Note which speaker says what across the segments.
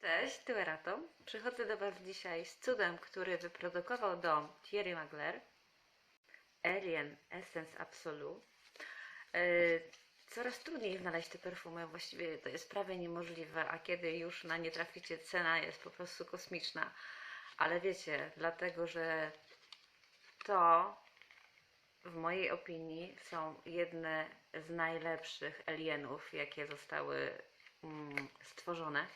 Speaker 1: Cześć, tu Erato. Przychodzę do Was dzisiaj z cudem, który wyprodukował dom Thierry Magler. Alien Essence Absolu. Yy, Coraz trudniej znaleźć te perfumy, właściwie to jest prawie niemożliwe, a kiedy już na nie traficie, cena jest po prostu kosmiczna. Ale wiecie, dlatego że to w mojej opinii są jedne z najlepszych alienów, jakie zostały mm, stworzone.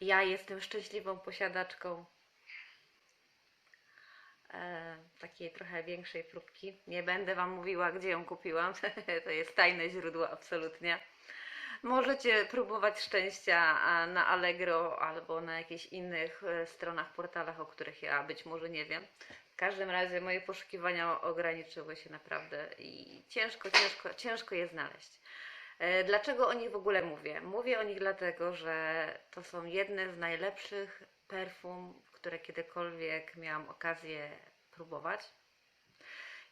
Speaker 1: Ja jestem szczęśliwą posiadaczką e, takiej trochę większej próbki. Nie będę Wam mówiła, gdzie ją kupiłam. to jest tajne źródło, absolutnie. Możecie próbować szczęścia na Allegro albo na jakichś innych e, stronach, portalach, o których ja być może nie wiem. W każdym razie moje poszukiwania ograniczyły się naprawdę i ciężko, ciężko, ciężko je znaleźć. E, Dlaczego o nich w ogóle mówię? Mówię o nich dlatego, że to są jedne z najlepszych perfum, które kiedykolwiek miałam okazję próbować.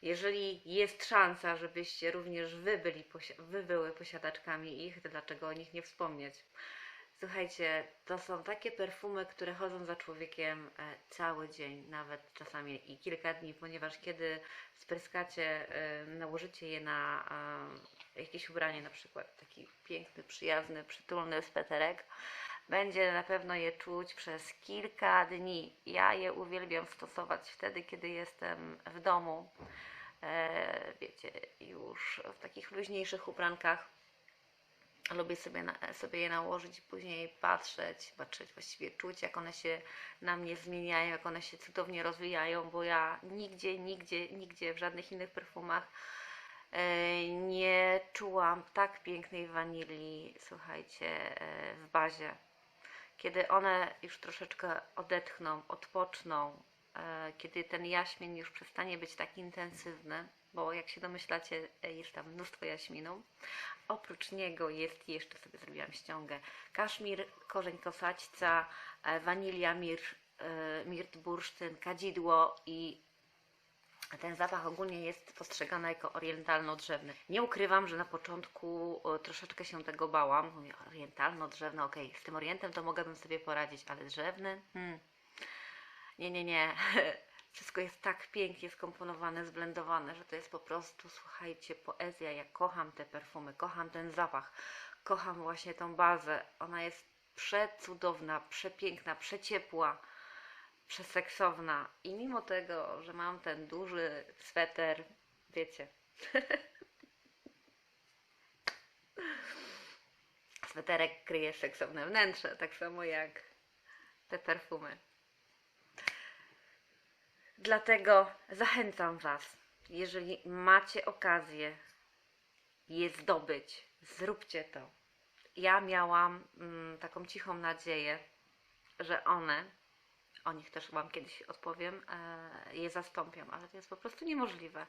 Speaker 1: Jeżeli jest szansa, żebyście również wy, byli, wy były posiadaczkami ich, to dlaczego o nich nie wspomnieć? Słuchajcie, to są takie perfumy, które chodzą za człowiekiem e, cały dzień, nawet czasami i kilka dni, ponieważ kiedy spryskacie, e, nałożycie je na e, jakieś ubranie, na przykład taki piękny, przyjazny, przytulny sweterek, będzie na pewno je czuć przez kilka dni. Ja je uwielbiam stosować wtedy, kiedy jestem w domu, e, wiecie, już w takich luźniejszych ubrankach. Lubię sobie, sobie je nałożyć i później patrzeć, patrzeć, właściwie czuć, jak one się na mnie zmieniają, jak one się cudownie rozwijają, bo ja nigdzie, nigdzie, nigdzie w żadnych innych perfumach e, nie czułam tak pięknej wanilii, słuchajcie, e, w bazie. Kiedy one już troszeczkę odetchną, odpoczną, e, kiedy ten jaśmin już przestanie być tak intensywny, bo jak się domyślacie, e, jest tam mnóstwo jaśminu. Oprócz niego jest jeszcze, sobie zrobiłam ściągę, kaszmir, korzeń kosaćca, e, wanilia, mir, mirt, bursztyn, kadzidło i ten zapach ogólnie jest postrzegany jako orientalno-drzewny. Nie ukrywam, że na początku e, troszeczkę się tego bałam. Mówię, orientalno-drzewny, okej, z tym orientem to mogłabym sobie poradzić, ale drzewny? Hmm. Nie, nie, nie. Wszystko jest tak pięknie skomponowane, zblendowane, że to jest po prostu, słuchajcie, poezja. Ja kocham te perfumy, kocham ten zapach, kocham właśnie tą bazę. Ona jest przecudowna, przepiękna, przeciepła, przeseksowna. I mimo tego, że mam ten duży sweter, wiecie, sweterek kryje seksowne wnętrze, tak samo jak te perfumy. Dlatego zachęcam Was, jeżeli macie okazję je zdobyć, zróbcie to. Ja miałam mm, taką cichą nadzieję, że one, o nich też Wam kiedyś odpowiem, e, je zastąpią, ale to jest po prostu niemożliwe.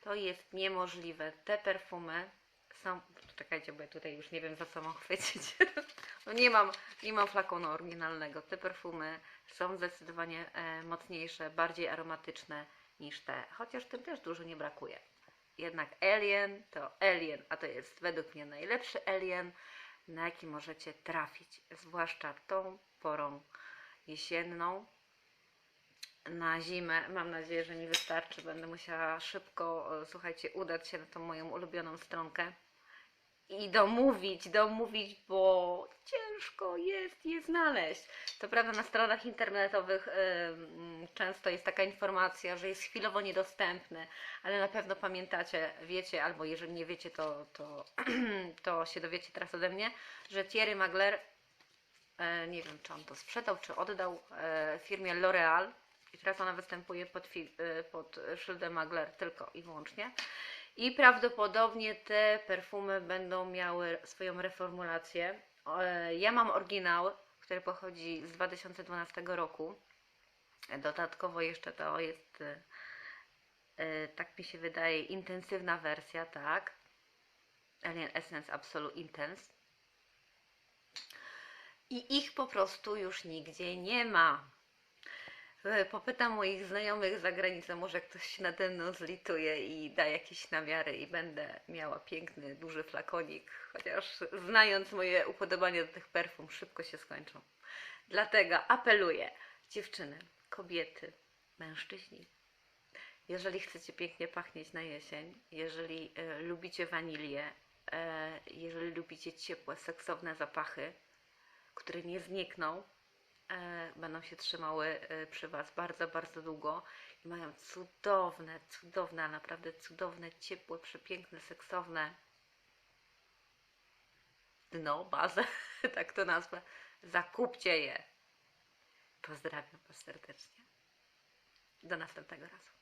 Speaker 1: To jest niemożliwe. Te perfumy są. Czekajcie, bo ja tutaj już nie wiem za co mam chwycić. no nie mam, nie mam flakonu oryginalnego. Te perfumy są zdecydowanie e, mocniejsze, bardziej aromatyczne niż te, chociaż tym też dużo nie brakuje. Jednak Alien to Alien, a to jest według mnie najlepszy Alien, na jaki możecie trafić, zwłaszcza tą porą jesienną. Na zimę mam nadzieję, że mi wystarczy. Będę musiała szybko, e, słuchajcie, udać się na tą moją ulubioną stronkę i domówić, domówić, bo ciężko jest je znaleźć. To prawda, na stronach internetowych ym, często jest taka informacja, że jest chwilowo niedostępny, ale na pewno pamiętacie, wiecie, albo jeżeli nie wiecie, to, to, to się dowiecie teraz ode mnie, że Thierry Magler, e, nie wiem czy on to sprzedał, czy oddał e, firmie L'Oreal i teraz ona występuje pod, e, pod szyldem Magler tylko i wyłącznie. I prawdopodobnie te perfumy będą miały swoją reformulację. E, Ja mam oryginał, który pochodzi z 2012 roku. Dodatkowo jeszcze to jest, e, e, tak mi się wydaje, intensywna wersja, tak. Alien Essence Absolute Intense. I ich po prostu już nigdzie nie ma. E, Popytam moich znajomych za granicą, może ktoś się nade mną zlituje i da jakieś namiary i będę miała piękny, duży flakonik, chociaż znając moje upodobanie do tych perfum, szybko się skończą. Dlatego apeluję, dziewczyny, kobiety, mężczyźni, jeżeli chcecie pięknie pachnieć na jesień, jeżeli e, lubicie wanilię, e, jeżeli lubicie ciepłe, seksowne zapachy, które nie znikną, będą się trzymały e, przy Was bardzo, bardzo długo i mają cudowne, cudowne, naprawdę cudowne, ciepłe, przepiękne, seksowne dno, bazę, tak to nazwę. Zakupcie je. Pozdrawiam Was serdecznie. Do następnego razu.